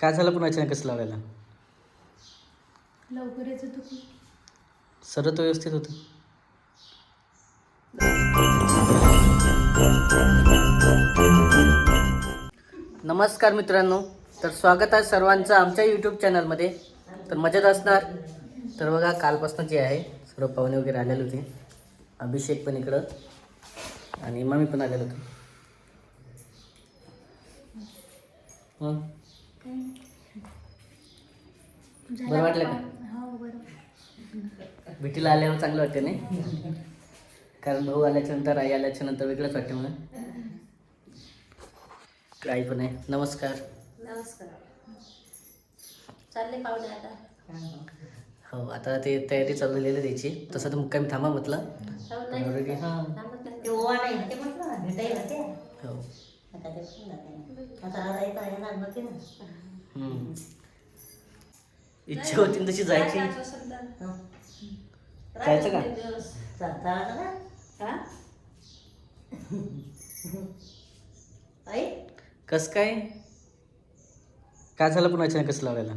काय झालं पण अचानक कसं लावायला लवकर यायचं तू की. सर्व तो व्यवस्थित होतं. नमस्कार मित्रांनो तर स्वागत आहे सर्वांचं आमच्या यूट्यूब चॅनलमध्ये तर मजेत असणार? तर बघा कालपासून जे आहे सर्व पाहुणे वगैरे आलेले होते. अभिषेक पण इकडं. आणि मम्मी पण आलेलं होतं. बरं वाटलं का? हो बरं. भेटीला आल्यावर चांगलं वाटते नाही? कारण भाऊ आल्याच्यानंतर आई आल्याच्यानंतर वेगळंच वाटते मला आई पण आहे. नमस्कार. नमस्कार. चालले पाहुणे आता. हो आता ते तयारी चाललेली आहे त्याची. तसं तर मुक्कामी थांबा म्हटलं. हो इच्छा होती ना तशी जायची. हं. जायचं का? आई? कस काय? काय झालं पण अचानक कसं लावायला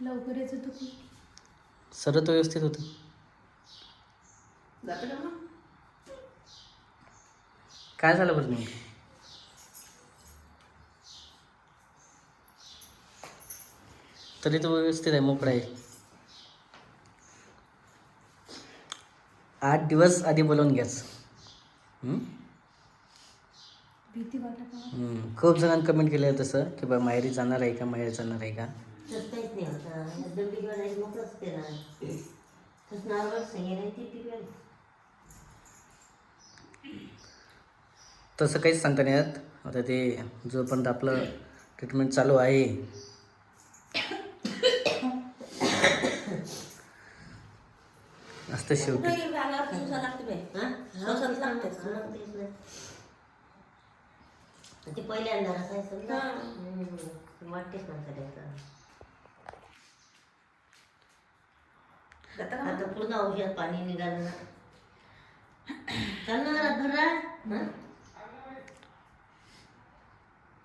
लवकर यायचं तू की. सर्व तो व्यवस्थित होतं. जातो का मग? काय झालं बरं नेमकं? तरी तो व्यवस्थित आहे मोकळा आहे. आठ दिवस आधी बोलवून घ्याच. हम्म? भीती वाटत का हम्म. खूप जणांनी कमेंट केलं आहे तसं की बा माहेरी जाणार आहे का माहेर जाणार आहे का? तसं काहीच तसं सांगता नाही येत. आता ते जोपर्यंत आपलं ट्रीटमेंट चालू आहे असतं शेवटी. ते पहिल्यांदा असायचं ना. हम्म. वाटतेच करायचं आता पूर्ण औषध पाणी निघालं ना. चाल ना रातभर राह हं?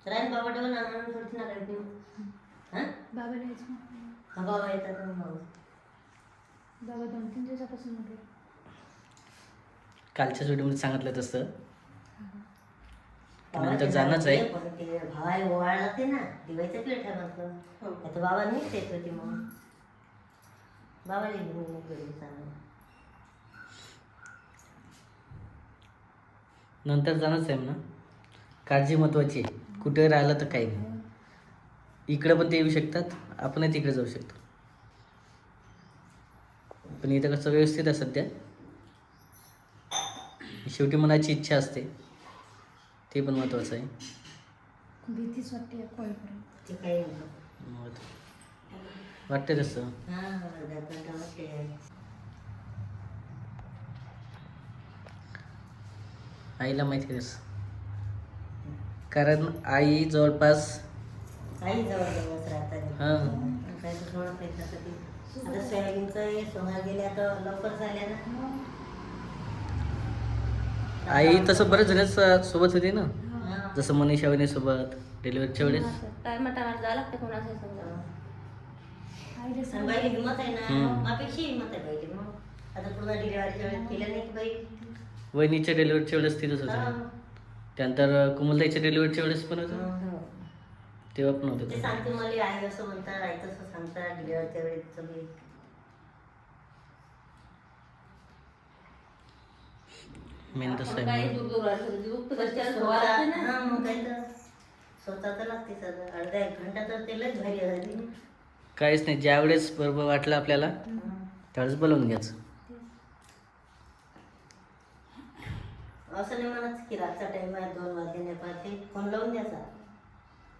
राहील बाबा ठेवून आणून सोडती ना हां. हा बाबा येतात मग. बाबा दोन तीन दिवसापासून म्हटलं कालच्याच व्हिडिओमध्ये सांगितलं तसं. बाबा नंतर जाणंच आहे. भावाय ना दिवाळीचं पीठ आहे म्हटलं आता बाबा नीट येत होती मग. घरी चांगलं नंतर जाणंच आहे म्हणा. काळजी महत्त्वाची आहे. कुठे राहिलं तर काही नाही. इकडं पण ते येऊ शकतात. आपणही तिकडे जाऊ शकतो. पण इथं कसं व्यवस्थित आहे सध्या. शेवटी मनाची इच्छा असते. ते पण महत्त्वाचं आहे. भीतीच वाटते वाटते तसं. हां आईला माहिती आहे तसं कारण आई जवळपास काही जवळ जवळच राहतात. हां. आता सोयाबीनचं हे सोंगा गेल्या तर लवकर झाल्या ना. आई तसं बरेच जण सोबत होती ना? हां. जसं मनीषा वहिनी सोबत डिलिव्हरीच्या वेळेस? टायमा टायमाला जावं लागतं कोणाचं समजा आईला आणि सांग बाईला हिंमत आहे ना? हम्म. मापेक्षी हिंमत आहे पाहिजे मग. आता पूर्ण डिलिव्हरीच्या वेळेस केलं नाही की बाई. वहिनीच्या डिलिव्हरीच्या वेळेस तिथंच हां. होतं त्यानंतर कुमलताईच्या डिलिव्हरीच्या वेळेस पण होतं. हं. तेव्हा पण होतं ते ते. सांगते मला आई असं म्हणतात आई तसं सांगतात डिलिव्हरीच्या वेळेस सगळी मेन तसं आहे म्हणून. हां, मग काय तर. स्वतः तर लागते सगळं. अर्धा एक घंटा तर ते लयच भारी झाली काहीच नाही ज्यावेळेस बरोबर वाटलं आपल्याला त्यावेळेस बोलवून घ्यायचं. असं नाही म्हणत की रातचा टाइम आहे दोन वाजले नाही पाहिजे फोन लावून द्यायचा.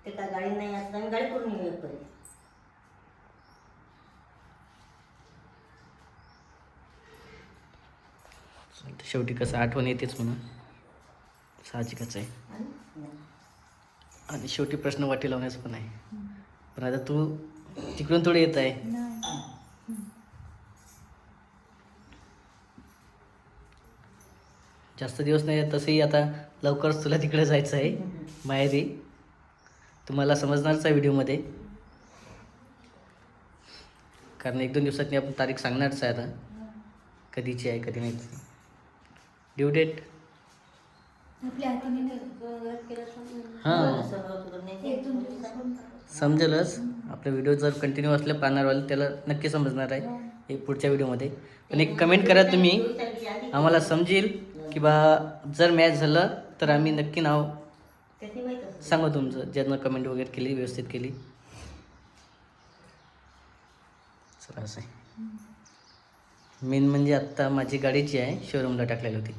ते काय गाडी नाही असत आम्ही गाडी करून येऊ एकपर्यंत. चालतं. शेवटी कसं आठवण येतेच म्हणून. साहजिकच आहे. आणि? शेवटी प्रश्न वाटी लावण्याचं पण आहे. पण आता तू तिकडून थोडी येत आहे. जास्त दिवस नाही तसंही आता लवकरच तुला तिकडे जायचं आहे. माहेरी तुम्हाला समजणारच आहे व्हिडिओमध्ये. कारण एक दोन दिवसात आपण तारीख सांगणारच आहे आता. कधीची आहे कधी नाही. ड्यू डेट हां. समजेलच. आपला व्हिडिओ जर कंटिन्यू असले पाहणारवाले त्याला नक्की समजणार आहे. एक पुढच्या व्हिडिओमध्ये. पण एक कमेंट करा तुम्ही. आम्हाला समजेल की बा जर मॅच झालं तर आम्ही नक्की नाव त्याची माहीत असते? सांगा तुमचं ज्यांना कमेंट वगैरे केली व्यवस्थित केली. चला असं आहे. मेन म्हणजे आत्ता माझी गाडीची आहे शोरूमला टाकलेली होती.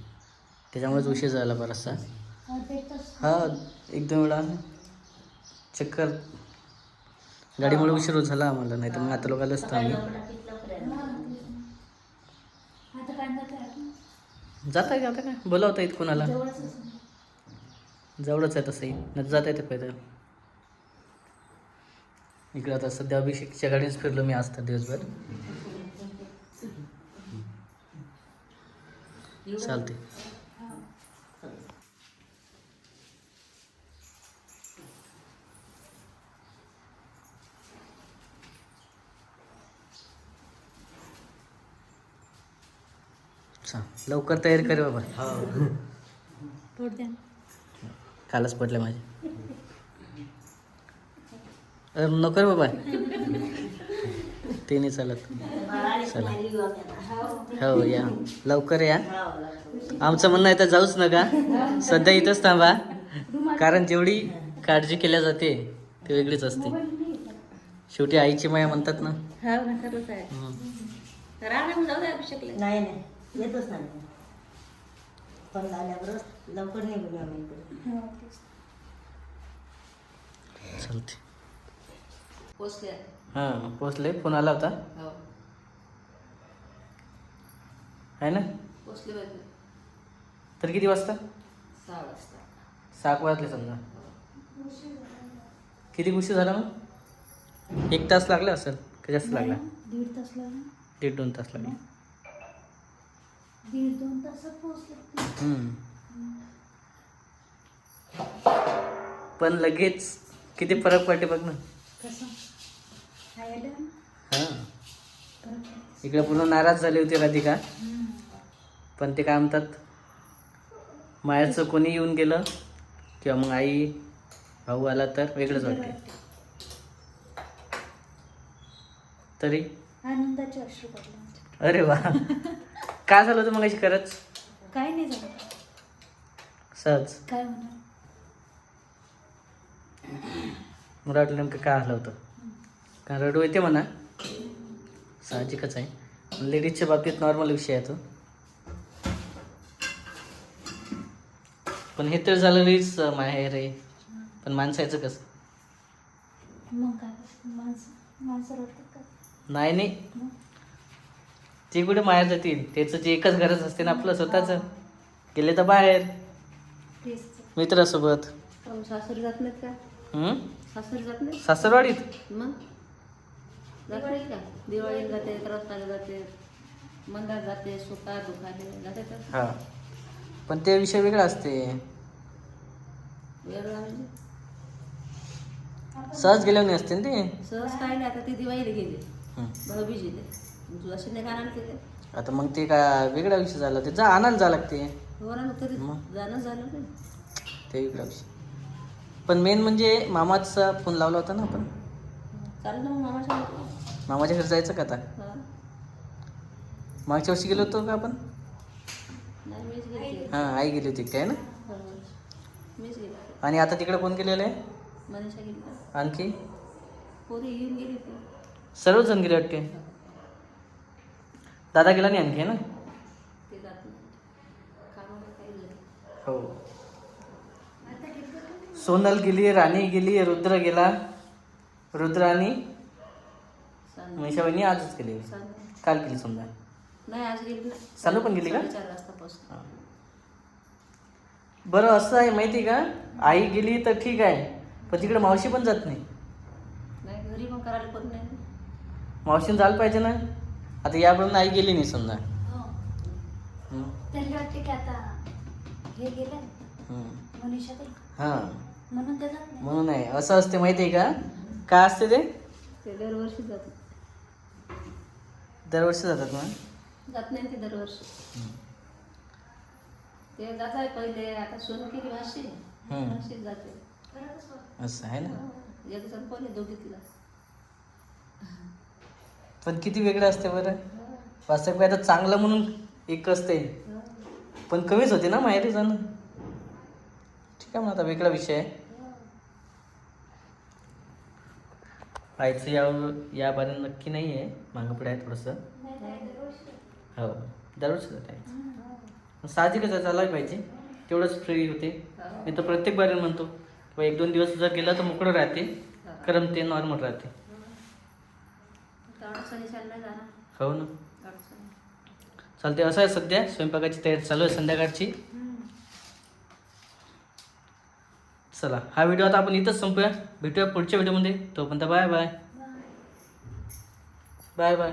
त्याच्यामुळेच उशीर झाला बराचसा. तास हा एक दोन वेळा चक्कर. गाडीमुळे उशीर झाला आम्हाला नाही तर मग आता लोकांना असतो आम्ही. हा. आता काय? जाता का आता काय? बोलावता येत कोणाला? जवळच. जवळच आहे तसंही. न जाता येते पैदल इकडे आता सध्या अभिषेकच्या गाडीच फिरलो मी आज तर दिवसभर. चालते चा लवकर तयारी कर बाबा. द्या. कालच पडले माझे. अरे नको रे बाबा. ते नाही चालत. चला. हो या. लवकर या. आमचं म्हणणं आहे तर जाऊच नका. सध्या इथंच थांबा. कारण जेवढी काळजी केल्या जाते ती वेगळीच असते. शेवटी आईची माया म्हणतात ना. हा नाही. पण आल्यावरच लवकर निघून आम्ही इकडे. हा. चालते पोचले? हां पोचले. फोन आला होता. हो. आहे ना? पोचले पाहिजे तर किती वाजता? सहा वाजता. सात वाजले समजा. किती उशीर झाला मग? एक तास लागला असेल का जास्त लागला? दीड तास लागला. दीड दोन तास लागले. दीड दोन तासात पोहोचले. हम्म. पण लगेच किती फरक पडते बघ ना. कसं? खायला? हां. परत इकडे पूर्ण नाराज झाली होती राधिका. पण ते काय म्हणतात मायाचं कोणी येऊन गेलं किंवा मग आई भाऊ आला तर वेगळंच वाटते तरी? आनंदाचे अश्रू पडले. माझे. अरे वा. काय झालं होतं मग अशी खरंच? काय नाही झालं. सहज. काय मला वाटलं नेमकं काय आलं होतं. कारण रडू येते म्हणा. साहजिकच आहे. लेडीजच्या बाबतीत नॉर्मल विषय आहे तो. पण हे तर झालं रीच माहेर आहे पण माणसाचं कसं? मग काय? माणसं माणसं रडतात का? नाही नाही. मग? ते कुठे माहेर जातील त्याचं जे एकच गरज असते ना आपलं स्वतःचं. गेले तर बाहेर. तेच मित्रासोबत. सासरी जात नाहीत का? हम्म? सासरी जात नाही सासरवाडीत? मग? जात नाही का? दिवाळीला जाते रत्नाला जाते जाते सुका जाते तर हा. पण ते विषय वेगळा असते. वेगळा म्हणजे? सहज गेल्यावर नाही असते ना ते? सहज काय नाही आता ते दिवाळीला गेले. हम्म. भाऊबीज तिथे. आता मग ते का वेगळा विषय झाला. ते जा आणायला जा लागते. हो ना मग कधी मग? जाणं झालं नाही ते वेगळा विषय. पण मेन म्हणजे मामाचा फोन लावला होता ना आपण? चालेल ना मग मामाच्या घरी. मामाच्या घरी जायचं का आता? हा. मागच्या वर्षी गेलो होतो का आपण? नाही मीच गेली हां आई गेली होती काय ना? हो. मीच गेली आणि आता तिकडे कोण गेलेलं आहे? मनीषा गेली आणखी? पोरी येऊन गेली ती सर्वजण गेले वाटते? दादा गेला नाही आणखी ना? ते जात नाही कामाला काही नाही हो. सोनल गेली राणी गेली रुद्र गेला. रुद्र आणि सांग मनीषा बहिणी आजच सांग काल गेली समजा. नाही आज गेली सानू पण गेली का? हा. बरं असं आहे माहिती का? आई गेली तर ठीक आहे पण तिकडे मावशी पण जात नाही. नाही घरी पण करायला पण नाही. मावशीने जायला पाहिजे ना? आता यापर्यंत आई गेली नाही समजा. हो. हम्म. त्यांना वाटते की आता हे गेले हम्म. मनीषा ताई? हां. म्हणून ते जात नाही म्हणून आहे असं असते माहिती आहे का? काय असते ते? ते दरवर्षी जात दरवर्षी जातात ना? जात नाही ते दरवर्षी. ते जात आहे पहिले आता सोन केली माशी हम्म. माशी जाते. असं आहे ना? एक जण पहिले दोघी तिला. पण किती वेगळं असते बरं. वास्तविक आता चांगलं म्हणून एक असते. पण कमीच होते ना माहेरी जाणं. ठीक आहे मग आता वेगळा विषय. आहे व्हायचं या या बारे नक्की नाही आहे मागं पुढे आहे थोडंसं. हो दरवर्षी जात आहे. साहजिकच आहे चालायला पाहिजे. तेवढंच फ्री होते. मी तर प्रत्येक बारे म्हणतो किंवा एक दोन दिवस जर गेला तर मोकळं राहते. करमते नॉर्मल राहते. हो ना. चालते असं आहे सध्या. स्वयंपाकाची तयारी चालू आहे संध्याकाळची. चला हा व्हिडिओ आता आपण इथंच संपूया. भेटूया पुढच्या व्हिडिओमध्ये. तोपर्यंत बाय. बाय. Bye bye.